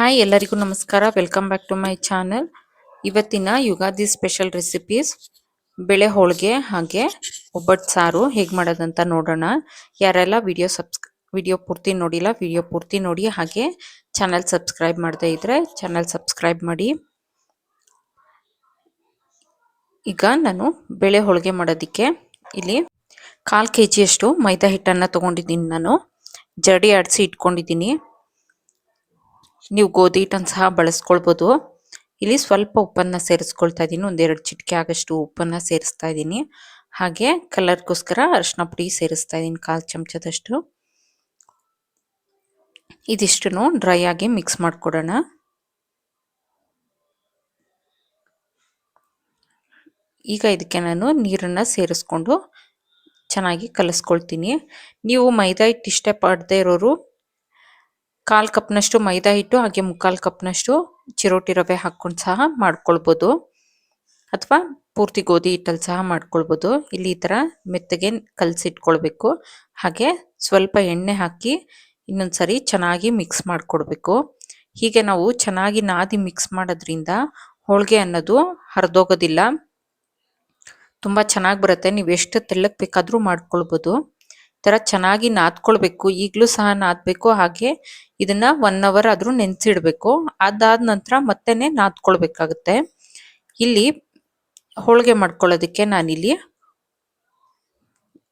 Hi ಎಲ್ಲರಿಗೂ ನಮಸ್ಕಾರ. Welcome back to my channel ಇವತ್ತಿನ ಯುಗಾದಿ ಸ್ಪೆಷಲ್ ರೆಸಿಪೀಸ್ ಬೆಳೆ ಹೋಳಿಗೆ ಹಾಗೆ ಒಬ್ಬಟ್ಟು ಸಾರು ಹೇಗೆ ಮಾಡೋದಂತ ನೋಡೋಣ. ಯಾರೆಲ್ಲ ವಿಡಿಯೋ ಸಬ್ಸ್ ವಿಡಿಯೋ ಪೂರ್ತಿ ನೋಡಿಲ್ಲ ವಿಡಿಯೋ ಪೂರ್ತಿ ನೋಡಿ ಹಾಗೆ ಚಾನಲ್ ಸಬ್ಸ್ಕ್ರೈಬ್ ಮಾಡದೇ ಇದ್ರೆ ಚಾನಲ್ ಸಬ್ಸ್ಕ್ರೈಬ್ ಮಾಡಿ. ಈಗ ನಾನು ಬೆಳೆ ಹೋಳಿಗೆ ಮಾಡೋದಕ್ಕೆ ಇಲ್ಲಿ ಕಾಲು ಕೆ ಜಿಯಷ್ಟು ಮೈದಾ ಹಿಟ್ಟನ್ನು ತೊಗೊಂಡಿದ್ದೀನಿ ನಾನು. ಜಡಿ ಆಡಿಸಿ ಇಟ್ಕೊಂಡಿದ್ದೀನಿ. ನೀವು ಗೋಧಿ ಹಿಟ್ಟನ್ನು ಸಹ ಬಳಸ್ಕೊಳ್ಬೋದು. ಇಲ್ಲಿ ಸ್ವಲ್ಪ ಉಪ್ಪನ್ನು ಸೇರಿಸ್ಕೊಳ್ತಾ ಇದ್ದೀನಿ ಒಂದೆರಡು ಚಿಟಿಕೆ ಆಗಷ್ಟು ಉಪ್ಪನ್ನು ಸೇರಿಸ್ತಾ ಇದ್ದೀನಿ ಹಾಗೆ ಕಲರ್ಗೋಸ್ಕರ ಅರಿಶಿನ ಪುಡಿ ಸೇರಿಸ್ತಾ ಇದ್ದೀನಿ ಕಾಲು ಚಮಚದಷ್ಟು. ಇದಿಷ್ಟು ಡ್ರೈ ಆಗಿ ಮಿಕ್ಸ್ ಮಾಡಿಕೊಡೋಣ. ಈಗ ಇದಕ್ಕೆ ನಾನು ನೀರನ್ನು ಸೇರಿಸ್ಕೊಂಡು ಚೆನ್ನಾಗಿ ಕಲಿಸ್ಕೊಳ್ತೀನಿ. ನೀವು ಮೈದಾ ಹಿಟ್ಟು ಇಷ್ಟಪಡದೇ ಇರೋರು ಕಾಲು ಕಪ್ನಷ್ಟು ಮೈದಾ ಹಿಟ್ಟು, ಹಾಗೆ ಮುಕ್ಕಾಲು ಕಪ್ನಷ್ಟು ಚಿರೋಟಿ ರವೆ ಹಾಕ್ಕೊಂಡು ಸಹ ಮಾಡ್ಕೊಳ್ಬೋದು. ಅಥವಾ ಪೂರ್ತಿ ಗೋಧಿ ಹಿಟ್ಟಲ್ಲಿ ಸಹ ಮಾಡ್ಕೊಳ್ಬೋದು. ಇಲ್ಲಿ ಈ ಥರ ಮೆತ್ತಗೆ ಕಲಸಿಟ್ಕೊಳ್ಬೇಕು. ಹಾಗೆ ಸ್ವಲ್ಪ ಎಣ್ಣೆ ಹಾಕಿ ಇನ್ನೊಂದು ಸರಿ ಚೆನ್ನಾಗಿ ಮಿಕ್ಸ್ ಮಾಡಿಕೊಡ್ಬೇಕು. ಹೀಗೆ ನಾವು ಚೆನ್ನಾಗಿ ನಾದಿ ಮಿಕ್ಸ್ ಮಾಡೋದ್ರಿಂದ ಹೋಳಿಗೆ ಅನ್ನೋದು ಹರಿದೋಗೋದಿಲ್ಲ. ತುಂಬ ಚೆನ್ನಾಗಿ ಬರುತ್ತೆ. ನೀವು ಎಷ್ಟು ತೆಳ್ಳಗೆ ಬೇಕಾದರೂ ಮಾಡ್ಕೊಳ್ಬೋದು. ಥರ ಚೆನ್ನಾಗಿ ನಾದ್ಕೊಳ್ಬೇಕು. ಈಗಲೂ ಸಹ ನಾದಬೇಕು. ಹಾಗೆ ಇದನ್ನ ಒನ್ ಅವರ್ ಆದರೂ ನೆನೆಸಿಡಬೇಕು. ಅದಾದ ನಂತರ ಮತ್ತೆನೆ ನಾದ್ಕೊಳ್ಬೇಕಾಗುತ್ತೆ. ಇಲ್ಲಿ ಹೋಳಿಗೆ ಮಾಡ್ಕೊಳ್ಳೋದಕ್ಕೆ ನಾನಿಲ್ಲಿ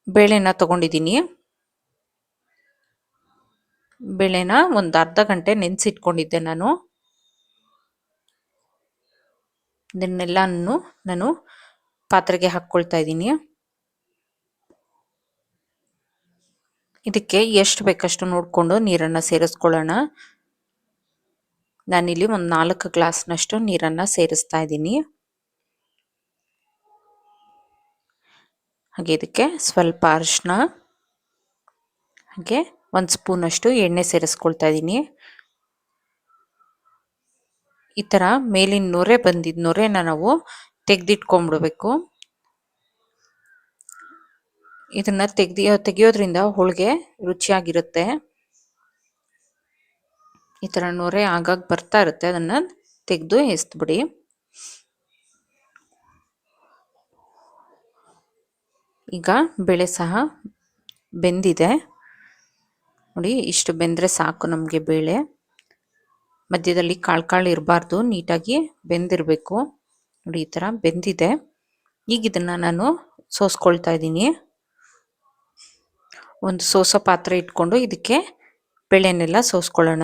ಬೇಳೆನ ತಗೊಂಡಿದ್ದೀನಿ. ಬೇಳೆನ ಒಂದು ಅರ್ಧ ಗಂಟೆ ನೆನೆಸಿಟ್ಕೊಂಡಿದ್ದೆ ನಾನು. ಇದನ್ನೆಲ್ಲನೂ ನಾನು ಪಾತ್ರೆಗೆ ಹಾಕ್ಕೊಳ್ತಾ ಇದ್ದೀನಿ. ಇದಕ್ಕೆ ಎಷ್ಟು ಬೇಕಷ್ಟು ನೋಡಿಕೊಂಡು ನೀರನ್ನು ಸೇರಿಸ್ಕೊಳ್ಳೋಣ. ನಾನಿಲ್ಲಿ ಒಂದು ನಾಲ್ಕು ಗ್ಲಾಸ್ನಷ್ಟು ನೀರನ್ನು ಸೇರಿಸ್ತಾ ಇದ್ದೀನಿ. ಹಾಗೆ ಇದಕ್ಕೆ ಸ್ವಲ್ಪ ಅರಿಶಿನ ಹಾಗೆ ಒಂದು ಸ್ಪೂನಷ್ಟು ಎಣ್ಣೆ ಸೇರಿಸ್ಕೊಳ್ತಾ ಇದ್ದೀನಿ. ಈ ಥರ ಮೇಲಿನ ನೊರೆ ಬಂದಿದ್ದ ನೊರೆನ ನಾವು ತೆಗೆದಿಟ್ಕೊಂಡ್ಬಿಡ್ಬೇಕು. ಇದನ್ನ ತೆಗ್ದಿಯೋ, ತೆಗಿಯೋದ್ರಿಂದ ಹೋಳಿಗೆ ರುಚಿಯಾಗಿರುತ್ತೆ. ಈ ಥರ ನೊರೆ ಆಗಾಗ ಬರ್ತಾ ಇರುತ್ತೆ. ಅದನ್ನ ತೆಗೆದು ಎಸ್ತ್ಬಿಡಿ. ಈಗ ಬೆಳೆ ಸಹ ಬೆಂದಿದೆ. ನೋಡಿ, ಇಷ್ಟು ಬೆಂದರೆ ಸಾಕು ನಮಗೆ ಬೇಳೆ. ಮಧ್ಯದಲ್ಲಿ ಕಾಳು ಕಾಳು ಇರಬಾರ್ದು, ನೀಟಾಗಿ ಬೆಂದಿರಬೇಕು. ನೋಡಿ, ಈ ಥರ ಬೆಂದಿದೆ. ಈಗ ಇದನ್ನು ನಾನು ಸೋಸ್ಕೊಳ್ತಾ ಇದ್ದೀನಿ. ಒಂದು ಸೋಸೋ ಪಾತ್ರೆ ಇಟ್ಕೊಂಡು ಇದಕ್ಕೆ ಬೆಳೆನೆಲ್ಲ ಸೋಸ್ಕೊಳ್ಳೋಣ.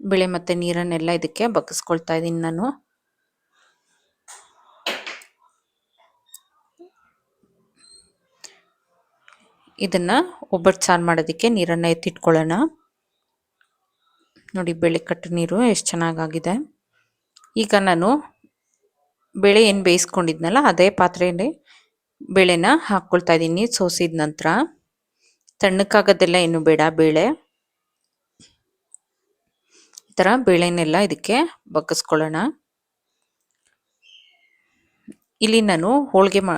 ಬೆಳೆ ಮತ್ತು ನೀರನ್ನೆಲ್ಲ ಇದಕ್ಕೆ ಬಗ್ಗಿಸ್ಕೊಳ್ತಾ ಇದ್ದೀನಿ ನಾನು. ಇದನ್ನು ಒಬ್ಬಟ್ಟು ಸಾರು ಮಾಡೋದಕ್ಕೆ ನೀರನ್ನು ಎತ್ತಿಟ್ಕೊಳ್ಳೋಣ. ನೋಡಿ ಬೆಳೆ ಕಟ್ಟು ನೀರು ಎಷ್ಟು ಚೆನ್ನಾಗಾಗಿದೆ. ಈಗ ನಾನು ಬೆಳೆ ಏನು ಬೇಯಿಸ್ಕೊಂಡಿದ್ನಲ್ಲ, ಅದೇ ಪಾತ್ರೆಯಲ್ಲಿ ಬೇಳೆನ ಹಾಕ್ಕೊಳ್ತಾ ಇದ್ದೀನಿ ಸೋಸಿದ ನಂತರ. ತಣ್ಣಕ್ಕಾಗೋದೆಲ್ಲ ಏನು ಬೇಡ ಬೇಳೆ. ಈ ಥರ ಬೇಳೆನೆಲ್ಲ ಇದಕ್ಕೆ ಬಗ್ಗಿಸ್ಕೊಳ್ಳೋಣ. ಇಲ್ಲಿ ನಾನು ಹೋಳಿಗೆ ಮಾ,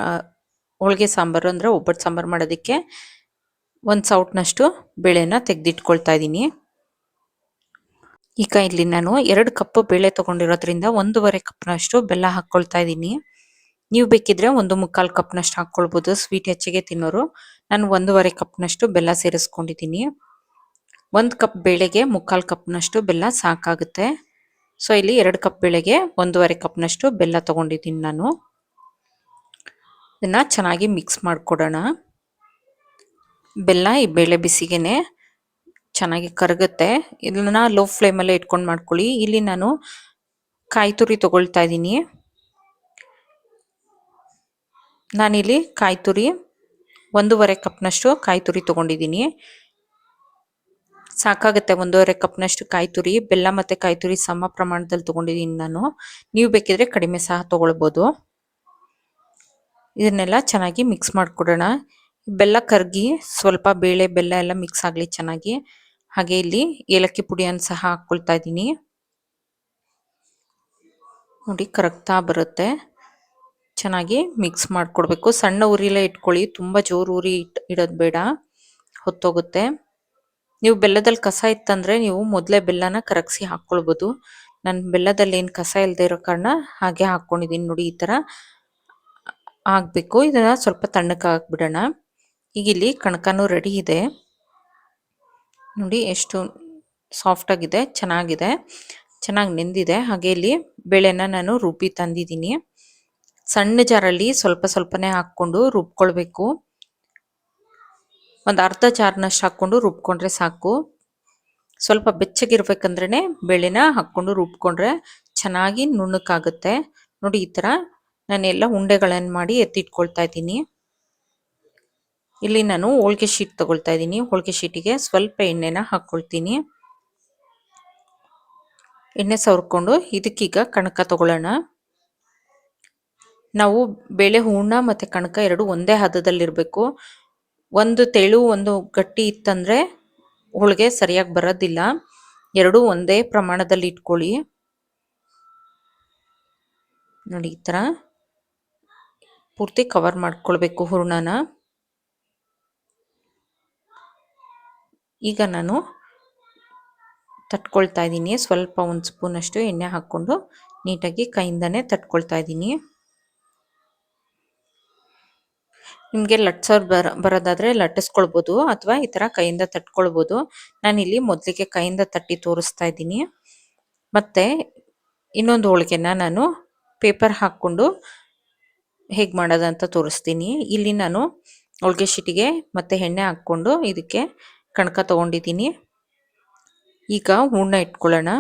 ಹೋಳಿಗೆ ಸಾಂಬಾರು ಅಂದರೆ ಒಬ್ಬಟ್ಟು ಸಾಂಬಾರು ಮಾಡೋದಕ್ಕೆ ಒಂದು ಸೌಟ್ನಷ್ಟು ಬೇಳೆನ ತೆಗೆದಿಟ್ಕೊಳ್ತಾ ಇದ್ದೀನಿ ಈಗ ಇಲ್ಲಿ ನಾನು ಎರಡು ಕಪ್ ಬೇಳೆ ತೊಗೊಂಡಿರೋದ್ರಿಂದ ಒಂದೂವರೆ ಕಪ್ನಷ್ಟು ಬೆಲ್ಲ ಹಾಕ್ಕೊಳ್ತಾ ಇದ್ದೀನಿ ನೀವು ಬೇಕಿದ್ರೆ ಒಂದು ಮುಕ್ಕಾಲು ಕಪ್ನಷ್ಟು ಹಾಕ್ಕೊಳ್ಬೋದು. ಸ್ವೀಟ್ ಹೆಚ್ಚಿಗೆ ತಿನ್ನೋರು. ನಾನು ಒಂದೂವರೆ ಕಪ್ನಷ್ಟು ಬೆಲ್ಲ ಸೇರಿಸ್ಕೊಂಡಿದ್ದೀನಿ. ಒಂದು ಕಪ್ ಬೇಳೆಗೆ ಮುಕ್ಕಾಲು ಕಪ್ನಷ್ಟು ಬೆಲ್ಲ ಸಾಕಾಗುತ್ತೆ. ಸೊ, ಇಲ್ಲಿ ಎರಡು ಕಪ್ ಬೇಳೆಗೆ ಒಂದೂವರೆ ಕಪ್ನಷ್ಟು ಬೆಲ್ಲ ತೊಗೊಂಡಿದ್ದೀನಿ ನಾನು. ಇದನ್ನು ಚೆನ್ನಾಗಿ ಮಿಕ್ಸ್ ಮಾಡಿಕೊಡೋಣ. ಬೆಲ್ಲ ಈ ಬೇಳೆ ಬಿಸಿಗೆನೆ ಚೆನ್ನಾಗಿ ಕರಗುತ್ತೆ. ಇದನ್ನ ಲೋ ಫ್ಲೇಮಲ್ಲೇ ಇಟ್ಕೊಂಡು ಮಾಡ್ಕೊಳ್ಳಿ. ಇಲ್ಲಿ ನಾನು ಕಾಯಿ ತುರಿ ತೊಗೊಳ್ತಾ ಇದ್ದೀನಿ. ನಾನಿಲ್ಲಿ ಕಾಯಿ ತುರಿ ಒಂದೂವರೆ ಕಪ್ನಷ್ಟು ಕಾಯಿ ತುರಿ ತೊಗೊಂಡಿದ್ದೀನಿ. ಸಾಕಾಗುತ್ತೆ ಒಂದೂವರೆ ಕಪ್ನಷ್ಟು ಕಾಯಿ ತುರಿ ಬೆಲ್ಲ ಮತ್ತು ಕಾಯಿ ತುರಿ ಸಮ ಪ್ರಮಾಣದಲ್ಲಿ ತೊಗೊಂಡಿದ್ದೀನಿ ನಾನು. ನೀವು ಬೇಕಿದ್ರೆ ಕಡಿಮೆ ಸಹ ತೊಗೊಳ್ಬೋದು. ಇದನ್ನೆಲ್ಲ ಚೆನ್ನಾಗಿ ಮಿಕ್ಸ್ ಮಾಡಿಕೊಡೋಣ. ಬೆಲ್ಲ ಕರಗಿ, ಸ್ವಲ್ಪ ಬೇಳೆ, ಬೆಲ್ಲ ಎಲ್ಲ ಮಿಕ್ಸ್ ಆಗಲಿ ಚೆನ್ನಾಗಿ. ಹಾಗೆ ಇಲ್ಲಿ ಏಲಕ್ಕಿ ಪುಡಿಯನ್ನು ಸಹ ಹಾಕ್ಕೊಳ್ತಾ ಇದ್ದೀನಿ. ನೋಡಿ ಕರಗ್ತಾ ಬರುತ್ತೆ. ಚೆನ್ನಾಗಿ ಮಿಕ್ಸ್ ಮಾಡಿಕೊಡ್ಬೇಕು. ಸಣ್ಣ ಉರಿಲೇ ಇಟ್ಕೊಳ್ಳಿ. ತುಂಬ ಜೋರು ಉರಿ ಇಟ್, ಇಡೋದು ಬೇಡ. ಹೊತ್ತೋಗುತ್ತೆ. ನೀವು ಬೆಲ್ಲದಲ್ಲಿ ಕಸ ಇತ್ತಂದ್ರೆ ನೀವು ಮೊದಲೇ ಬೆಲ್ಲನ ಕರಗಿಸಿ ಹಾಕ್ಕೊಳ್ಬೋದು. ನಾನು ಬೆಲ್ಲದಲ್ಲಿ ಏನು ಕಸ ಇಲ್ಲದೆ ಇರೋ ಕಾರಣ ಹಾಗೆ ಹಾಕ್ಕೊಂಡಿದ್ದೀನಿ ನೋಡಿ ಈ ಥರ ಆಗಬೇಕು. ಇದನ್ನು ಸ್ವಲ್ಪ ತಣ್ಣಕ್ಕೆ ಹಾಕ್ಬಿಡೋಣ. ಈಗ ಇಲ್ಲಿ ಕಣಕನೂ ರೆಡಿ ಇದೆ. ನೋಡಿ ಎಷ್ಟು ಸಾಫ್ಟ್ ಆಗಿದೆ, ಚೆನ್ನಾಗಿದೆ. ಚೆನ್ನಾಗಿ ನೆಂದಿದೆ. ಹಾಗೆ ಇಲ್ಲಿ ಬೇಳೆನ ನಾನು ರುಬ್ಬಿ ತಂದಿದ್ದೀನಿ. ಸಣ್ಣ ಜಾರಲ್ಲಿ ಸ್ವಲ್ಪ ಸ್ವಲ್ಪನೇ ಹಾಕ್ಕೊಂಡು ರುಬ್ಕೊಳ್ಬೇಕು. ಒಂದು ಅರ್ಧ ಜಾರ್ನಷ್ಟು ಹಾಕ್ಕೊಂಡು ರುಬ್ಕೊಂಡ್ರೆ ಸಾಕು. ಸ್ವಲ್ಪ ಬೆಚ್ಚಗಿರ್ಬೇಕಂದ್ರೆ ಬೆಳೆನ ಹಾಕ್ಕೊಂಡು ರುಬ್ಕೊಂಡ್ರೆ ಚೆನ್ನಾಗಿ ನುಣ್ಣಕ್ಕಾಗುತ್ತೆ ನೋಡಿ ಈ ಥರ ನಾನೆಲ್ಲ ಉಂಡೆಗಳನ್ನು ಮಾಡಿ ಎತ್ತಿಟ್ಕೊಳ್ತಾ ಇದ್ದೀನಿ. ಇಲ್ಲಿ ನಾನು ಹೋಳಿಗೆ ಶೀಟ್ ತಗೊಳ್ತಾ ಇದ್ದೀನಿ. ಹೋಳಿಗೆ ಶೀಟಿಗೆ ಸ್ವಲ್ಪ ಎಣ್ಣೆನ ಹಾಕ್ಕೊಳ್ತೀನಿ ಎಣ್ಣೆ ಸವರ್ಕೊಂಡು ಇದಕ್ಕೀಗ ಕಣಕ ತಗೊಳ್ಳೋಣ. ನಾವು ಬೇಳೆ, ಹೂರ್ಣ ಮತ್ತು ಕಣಕ ಎರಡು ಒಂದೇ ಹದದಲ್ಲಿರಬೇಕು. ಒಂದು ತೆಳು, ಒಂದು ಗಟ್ಟಿ ಇತ್ತಂದರೆ ಹೋಳಿಗೆ ಸರಿಯಾಗಿ ಬರೋದಿಲ್ಲ. ಎರಡೂ ಒಂದೇ ಪ್ರಮಾಣದಲ್ಲಿ ಇಟ್ಕೊಳ್ಳಿ. ನೋಡಿ, ಈ ಥರ ಪೂರ್ತಿ ಕವರ್ ಮಾಡ್ಕೊಳ್ಬೇಕು ಹೂರ್ಣನ. ಈಗ ನಾನು ತಟ್ಕೊಳ್ತಾ ಇದ್ದೀನಿ. ಸ್ವಲ್ಪ ಒಂದು ಸ್ಪೂನಷ್ಟು ಎಣ್ಣೆ ಹಾಕ್ಕೊಂಡು ನೀಟಾಗಿ ಕೈಯಿಂದನೇ ತಟ್ಕೊಳ್ತಾ ಇದ್ದೀನಿ. ನಿಮಗೆ ಲಟ್ಸೋರು ಬರ, ಬರೋದಾದರೆ ಲಟ್ಟಿಸ್ಕೊಳ್ಬೋದು ಅಥವಾ ಈ ಥರ ಕೈಯಿಂದ ತಟ್ಕೊಳ್ಬೋದು. ನಾನಿಲ್ಲಿ ಮೊದಲಿಗೆ ಕೈಯಿಂದ ತಟ್ಟಿ ತೋರಿಸ್ತಾ ಇದ್ದೀನಿ. ಮತ್ತು ಇನ್ನೊಂದು ಹೋಳಿಗೆನ ನಾನು ಪೇಪರ್ ಹಾಕ್ಕೊಂಡು ಹೇಗೆ ಮಾಡೋದಂತ ತೋರಿಸ್ತೀನಿ. ಇಲ್ಲಿ ನಾನು ಹೋಳಿಗೆ ಶೀಟಿಗೆ ಮತ್ತು ಎಣ್ಣೆ ಹಾಕ್ಕೊಂಡು ಇದಕ್ಕೆ ಕಣಕ ತೊಗೊಂಡಿದ್ದೀನಿ. ಈಗ ಹೂರ್ಣ ಇಟ್ಕೊಳ್ಳೋಣ.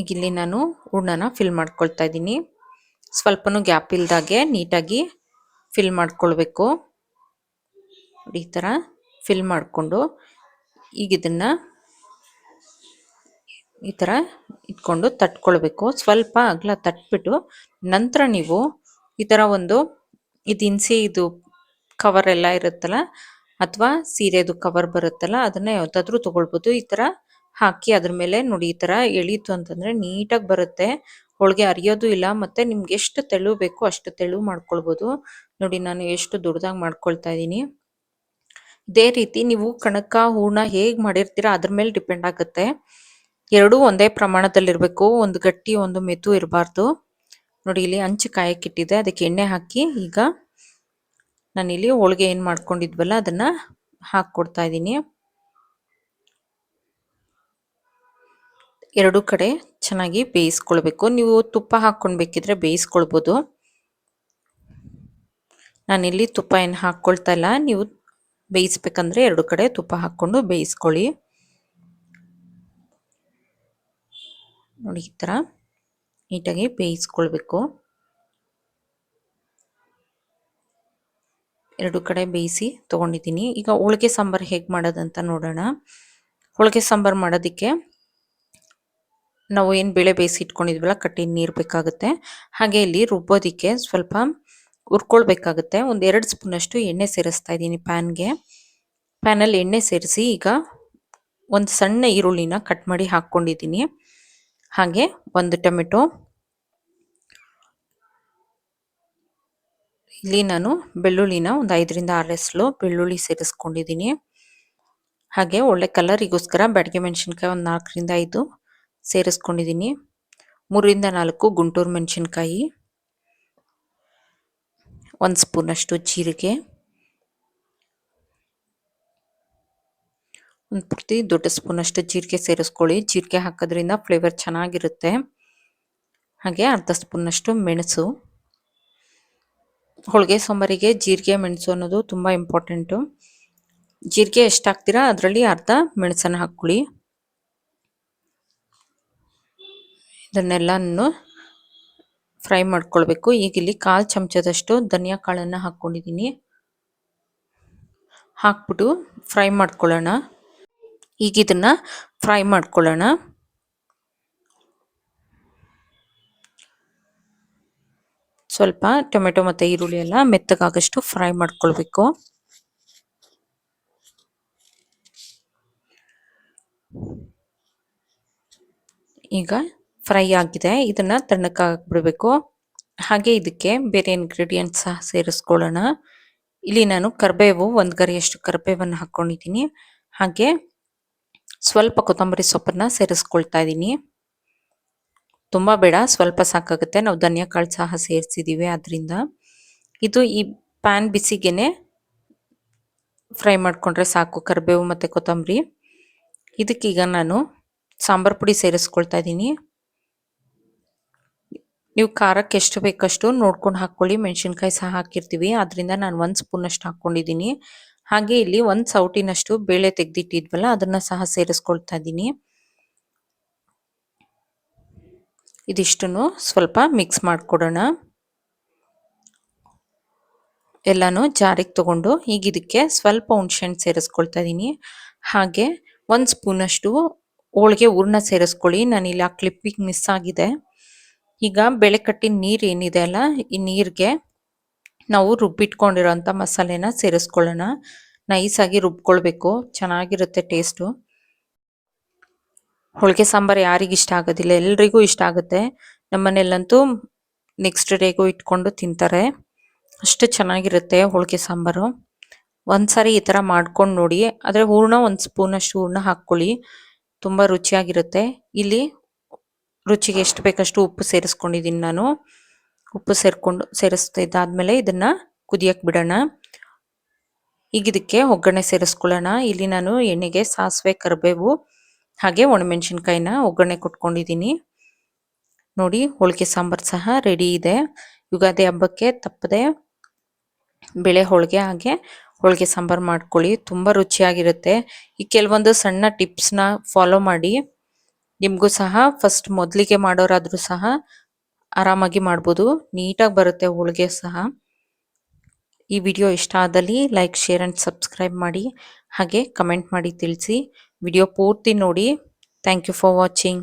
ಈಗ ಇಲ್ಲಿ ನಾನು ಹೂಣ್ಣನ ಫಿಲ್ ಮಾಡ್ಕೊಳ್ತಾ ಇದ್ದೀನಿ. ಸ್ವಲ್ಪನೂ ಗ್ಯಾಪ್ ಇಲ್ದಾಗೆ ನೀಟಾಗಿ ಫಿಲ್ ಮಾಡ್ಕೊಳ್ಬೇಕು. ಈ ಥರ ಫಿಲ್ ಮಾಡಿಕೊಂಡು ಈಗ ಇದನ್ನು ಈ ಥರ ಇಟ್ಕೊಂಡು ತಟ್ಕೊಳ್ಬೇಕು. ಸ್ವಲ್ಪ ಅಗಲ ತಟ್ಬಿಟ್ಟು ನಂತರ ನೀವು ಈ ಥರ ಒಂದು ಇದು ಇನ್ಸಿ ಇದು ಕವರ್ ಎಲ್ಲ ಇರುತ್ತಲ್ಲ, ಅಥವಾ ಸೀರೆದು ಕವರ್ ಬರುತ್ತಲ್ಲ, ಅದನ್ನ ಯಾವುದಾದ್ರೂ ತಗೊಳ್ಬೋದು. ಈ ಥರ ಹಾಕಿ ಅದ್ರ ಮೇಲೆ ನೋಡಿ ಈ ಥರ ಎಳೀತು ಅಂತಂದರೆ ನೀಟಾಗಿ ಬರುತ್ತೆ. ಹೋಳಿಗೆ ಅರಿಯೋದು ಇಲ್ಲ, ಮತ್ತೆ ನಿಮ್ಗೆ ಎಷ್ಟು ತೆಳು ಬೇಕು ಅಷ್ಟು ತೆಳು ಮಾಡ್ಕೊಳ್ಬೋದು. ನೋಡಿ, ನಾನು ಎಷ್ಟು ದೊಡ್ಡದಾಗಿ ಮಾಡ್ಕೊಳ್ತಾ ಇದ್ದೀನಿ. ಇದೇ ರೀತಿ ನೀವು ಕಣಕ, ಹೂರ್ಣ ಹೇಗ್ ಮಾಡಿರ್ತೀರಾ ಅದ್ರ ಮೇಲೆ ಡಿಪೆಂಡ್ ಆಗುತ್ತೆ. ಎರಡೂ ಒಂದೇ ಪ್ರಮಾಣದಲ್ಲಿರಬೇಕು, ಒಂದು ಗಟ್ಟಿ, ಒಂದು ಮೆತು ಇರಬಾರ್ದು. ನೋಡಿ, ಇಲ್ಲಿ ಹಂಚು ಕಾಯಕ್ಕಿಟ್ಟಿದೆ ಅದಕ್ಕೆ ಎಣ್ಣೆ ಹಾಕಿ ಈಗ ನಾನಿಲ್ಲಿ ಹೋಳಿಗೆ ಏನು ಮಾಡ್ಕೊಂಡಿದ್ವಲ್ಲ, ಅದನ್ನ ಹಾಕ್ಕೊಡ್ತಾ ಇದ್ದೀನಿ. ಎರಡು ಕಡೆ ಚೆನ್ನಾಗಿ ಬೇಯಿಸ್ಕೊಳ್ಬೇಕು. ನೀವು ತುಪ್ಪ ಹಾಕ್ಕೊಂಡು ಬೇಕಿದ್ರೆ ಬೇಯಿಸ್ಕೊಳ್ಬೋದು. ನಾನಿಲ್ಲಿ ತುಪ್ಪ ಏನು ಹಾಕ್ಕೊಳ್ತಾ ಇಲ್ಲ. ನೀವು ಬೇಯಿಸ್ಬೇಕಂದ್ರೆ ಎರಡು ಕಡೆ ತುಪ್ಪ ಹಾಕ್ಕೊಂಡು ಬೇಯಿಸ್ಕೊಳ್ಳಿ. ನೋಡಿ, ಈ ಥರ ನೀಟಾಗಿ ಬೇಯಿಸ್ಕೊಳ್ಬೇಕು. ಎರಡು ಕಡೆ ಬೇಯಿಸಿ ತೊಗೊಂಡಿದ್ದೀನಿ. ಈಗ ಹೋಳಿಗೆ ಸಾಂಬಾರು ಹೇಗೆ ಮಾಡೋದಂತ ನೋಡೋಣ. ಹೋಳಿಗೆ ಸಾಂಬಾರು ಮಾಡೋದಕ್ಕೆ ನಾವು ಏನು ಬೇಳೆ ಬೇಯಿಸಿ ಇಟ್ಕೊಂಡಿದ್ವಲ್ಲ, ಕಟ್ಟಿ ನೀರು ಬೇಕಾಗುತ್ತೆ. ಹಾಗೆ ಇಲ್ಲಿ ರುಬ್ಬೋದಕ್ಕೆ ಸ್ವಲ್ಪ ಹುರ್ಕೊಳ್ಬೇಕಾಗುತ್ತೆ. ಒಂದು ಎರಡು ಸ್ಪೂನಷ್ಟು ಎಣ್ಣೆ ಸೇರಿಸ್ತಾ ಇದ್ದೀನಿ ಪ್ಯಾನ್ಗೆ. ಪ್ಯಾನಲ್ಲಿ ಎಣ್ಣೆ ಸೇರಿಸಿ ಈಗ ಒಂದು ಸಣ್ಣ ಈರುಳ್ಳಿನ ಕಟ್ ಮಾಡಿ ಹಾಕ್ಕೊಂಡಿದ್ದೀನಿ. ಹಾಗೆ ಒಂದು ಟೊಮೆಟೊ. ಇಲ್ಲಿ ನಾನು ಬೆಳ್ಳುಳ್ಳಿನ ಒಂದು ಐದರಿಂದ ಆರು ಎಸ್ಲು ಬೆಳ್ಳುಳ್ಳಿ ಸೇರಿಸ್ಕೊಂಡಿದ್ದೀನಿ. ಹಾಗೆ ಒಳ್ಳೆ ಕಲರಿಗೋಸ್ಕರ ಬ್ಯಾಡಿಗೆ ಮೆಣಸಿನ್ಕಾಯಿ ಒಂದು ನಾಲ್ಕರಿಂದ ಐದು. ಸೇರಿಸ್ಕೊಂಡಿದ್ದೀನಿ. ಮೂರರಿಂದ ನಾಲ್ಕು ಗುಂಟೂರು ಮೆಣಸಿನ್ಕಾಯಿ, ಒಂದು ಸ್ಪೂನಷ್ಟು ಜೀರಿಗೆ, ಒಂದು ಪೂರ್ತಿ ದೊಡ್ಡ ಸ್ಪೂನಷ್ಟು ಜೀರಿಗೆ ಸೇರಿಸ್ಕೊಳ್ಳಿ. ಜೀರಿಗೆ ಹಾಕೋದ್ರಿಂದ ಫ್ಲೇವರ್ ಚೆನ್ನಾಗಿರುತ್ತೆ. ಹಾಗೆ ಅರ್ಧ ಸ್ಪೂನಷ್ಟು ಮೆಣಸು. ಹೋಳಿಗೆ ಸಾಂಬಾರಿಗೆ ಜೀರಿಗೆ, ಮೆಣಸು ಅನ್ನೋದು ತುಂಬ ಇಂಪಾರ್ಟೆಂಟು ಜೀರಿಗೆ ಎಷ್ಟು ಹಾಕ್ತೀರಾ ಅದರಲ್ಲಿ ಅರ್ಧ ಮೆಣಸನ್ನು ಹಾಕ್ಕೊಳ್ಳಿ. ಇದನ್ನೆಲ್ಲನೂ ಫ್ರೈ ಮಾಡ್ಕೊಳ್ಬೇಕು. ಈಗ ಇಲ್ಲಿ ಕಾಲು ಚಮಚದಷ್ಟು ಧನಿಯಾ ಕಾಳನ್ನು ಹಾಕ್ಕೊಂಡಿದ್ದೀನಿ ಹಾಕ್ಬಿಟ್ಟು ಫ್ರೈ ಮಾಡ್ಕೊಳ್ಳೋಣ. ಈಗ ಇದನ್ನು ಫ್ರೈ ಮಾಡ್ಕೊಳ್ಳೋಣ. ಸ್ವಲ್ಪ ಟೊಮೆಟೊ ಮತ್ತು ಈರುಳ್ಳಿ ಎಲ್ಲ ಮೆತ್ತಗಾಗಷ್ಟು ಫ್ರೈ ಮಾಡ್ಕೊಳ್ಬೇಕು. ಈಗ ಫ್ರೈ ಆಗಿದೆ. ಇದನ್ನ ತಣ್ಣಕ್ಕಾಗ್ಬಿಡ್ಬೇಕು ಹಾಗೆ ಇದಕ್ಕೆ ಬೇರೆ ಇಂಗ್ರೀಡಿಯೆಂಟ್ಸ್ ಸಹ ಸೇರಿಸ್ಕೊಳ್ಳೋಣ. ಇಲ್ಲಿ ನಾನು ಕರಿಬೇವು, ಒಂದು ಗರಿಯಷ್ಟು ಕರಿಬೇವನ್ನು ಹಾಕ್ಕೊಂಡಿದ್ದೀನಿ ಹಾಗೆ ಸ್ವಲ್ಪ ಕೊತ್ತಂಬರಿ ಸೊಪ್ಪನ್ನ ಸೇರಿಸ್ಕೊಳ್ತಾ ಇದ್ದೀನಿ. ತುಂಬ ಬೇಡ, ಸ್ವಲ್ಪ ಸಾಕಾಗುತ್ತೆ. ನಾವು ಧನಿಯಾ ಕಾಳು ಸಹ ಸೇರಿಸಿದ್ದೀವಿ ಅದರಿಂದ ಇದು ಈ ಪ್ಯಾನ್ ಬಿಸಿಗೆನೆ ಫ್ರೈ ಮಾಡಿಕೊಂಡ್ರೆ ಸಾಕು, ಕರಿಬೇವು ಮತ್ತು ಕೊತ್ತಂಬರಿ. ಇದಕ್ಕೀಗ ನಾನು ಸಾಂಬಾರು ಪುಡಿ ಸೇರಿಸ್ಕೊಳ್ತಾ ಇದ್ದೀನಿ. ನೀವು ಖಾರಕ್ಕೆ ಎಷ್ಟು ಬೇಕಷ್ಟು ನೋಡ್ಕೊಂಡು ಹಾಕ್ಕೊಳ್ಳಿ. ಮೆಣಸಿನ್ಕಾಯಿ ಸಹ ಹಾಕಿರ್ತೀವಿ. ಅದರಿಂದ ನಾನು ಒಂದು ಸ್ಪೂನಷ್ಟು ಹಾಕ್ಕೊಂಡಿದ್ದೀನಿ ಹಾಗೆ ಇಲ್ಲಿ ಒಂದು ಸೌಟಿನಷ್ಟು ಬೇಳೆ ತೆಗೆದಿಟ್ಟಿದ್ವಲ್ಲ, ಅದನ್ನು ಸಹ ಸೇರಿಸ್ಕೊಳ್ತಾ ಇದ್ದೀನಿ. ಇದಿಷ್ಟನ್ನು ಸ್ವಲ್ಪ ಮಿಕ್ಸ್ ಮಾಡಿಕೊಡೋಣ. ಎಲ್ಲನೂ ಜಾರಿಗೆ ತಗೊಂಡು ಈಗ ಇದಕ್ಕೆ ಸ್ವಲ್ಪ ಹುಣ್ಸೆಹಣ್ಣು ಸೇರಿಸ್ಕೊಳ್ತಾ ಇದ್ದೀನಿ. ಹಾಗೆ ಒಂದು ಸ್ಪೂನಷ್ಟು ಹೋಳಿಗೆ ಹೂರ್ಣ ಸೇರಿಸ್ಕೊಳ್ಳಿ. ನಾನಿಲ್ಲಿ ಆ ಕ್ಲಿಪ್ಪಿಗೆ ಮಿಸ್ ಆಗಿದೆ. ಈಗ ಬೆಳೆ ಕಟ್ಟಿನ ನೀರು ಏನಿದೆ ಅಲ್ಲ, ಈ ನೀರಿಗೆ ನಾವು ರುಬ್ಬಿಟ್ಕೊಂಡಿರೋಂಥ ಮಸಾಲೆನ ಸೇರಿಸ್ಕೊಳ್ಳೋಣ. ನೈಸಾಗಿ ರುಬ್ಕೊಳ್ಬೇಕು, ಚೆನ್ನಾಗಿರುತ್ತೆ ಟೇಸ್ಟು ಹೋಳಿಗೆ ಸಾಂಬಾರು ಯಾರಿಗೆ ಇಷ್ಟ ಆಗೋದಿಲ್ಲ, ಎಲ್ರಿಗೂ ಇಷ್ಟ ಆಗುತ್ತೆ. ನಮ್ಮನೆಯಲ್ಲಂತೂ ನೆಕ್ಸ್ಟ್ ಡೇಗೂ ಇಟ್ಕೊಂಡು ತಿಂತಾರೆ. ಅಷ್ಟು ಚೆನ್ನಾಗಿರುತ್ತೆ ಹೋಳಿಗೆ ಸಾಂಬಾರು. ಒಂದ್ಸಾರಿ ಈ ಥರ ಮಾಡ್ಕೊಂಡು ನೋಡಿ, ಆದರೆ ಹೂರ್ಣ ಒಂದು ಸ್ಪೂನಷ್ಟು ಹೂರ್ಣ ಹಾಕ್ಕೊಳ್ಳಿ. ತುಂಬ ರುಚಿಯಾಗಿರುತ್ತೆ. ಇಲ್ಲಿ ರುಚಿಗೆ ಎಷ್ಟು ಬೇಕಷ್ಟು ಉಪ್ಪು ಸೇರಿಸ್ಕೊಂಡಿದ್ದೀನಿ ನಾನು. ಉಪ್ಪು ಸೇರಿಕೊಂಡು ಸೇರಿಸ್ತಿದ್ದಾದ್ಮೇಲೆ ಇದನ್ನು ಕುದಿಯಕ್ಕೆ ಬಿಡೋಣ. ಈಗ ಇದಕ್ಕೆ ಒಗ್ಗರಣೆ ಸೇರಿಸ್ಕೊಳ್ಳೋಣ. ಇಲ್ಲಿ ನಾನು ಎಣ್ಣೆಗೆ ಸಾಸಿವೆ, ಕರಿಬೇವು, ಹಾಗೆ ಒಣಮೆಣಸಿನ್ಕಾಯಿನ ಒಗ್ಗರಣೆ ಕೊಟ್ಕೊಂಡಿದ್ದೀನಿ. ನೋಡಿ, ಹೋಳಿಗೆ ಸಾಂಬಾರು ಸಹ ರೆಡಿ ಇದೆ. ಯುಗಾದಿ ಹಬ್ಬಕ್ಕೆ ತಪ್ಪದೆ ಬೆಳೆ ಹೋಳಿಗೆ ಹಾಗೆ ಹೋಳಿಗೆ ಸಾಂಬಾರು ಮಾಡ್ಕೊಳ್ಳಿ. ತುಂಬ ರುಚಿಯಾಗಿರುತ್ತೆ. ಈ ಕೆಲವೊಂದು ಸಣ್ಣ ಟಿಪ್ಸ್ನ ಫಾಲೋ ಮಾಡಿ. ನಿಮಗೂ ಸಹ ಫಸ್ಟ್ ಮೊದಲಿಗೆ ಮಾಡೋರಾದರೂ ಸಹ ಆರಾಮಾಗಿ ಮಾಡ್ಬೋದು. ನೀಟಾಗಿ ಬರುತ್ತೆ ಹೋಳಿಗೆ ಸಹ. ಈ ವಿಡಿಯೋ ಇಷ್ಟ ಆದಲ್ಲಿ ಲೈಕ್ ಶೇರ್ ಆ್ಯಂಡ್ ಸಬ್ಸ್ಕ್ರೈಬ್ ಮಾಡಿ. ಹಾಗೆ ಕಮೆಂಟ್ ಮಾಡಿ ತಿಳಿಸಿ. ವಿಡಿಯೋ ಪೂರ್ತಿ ನೋಡಿ. Thank you for watching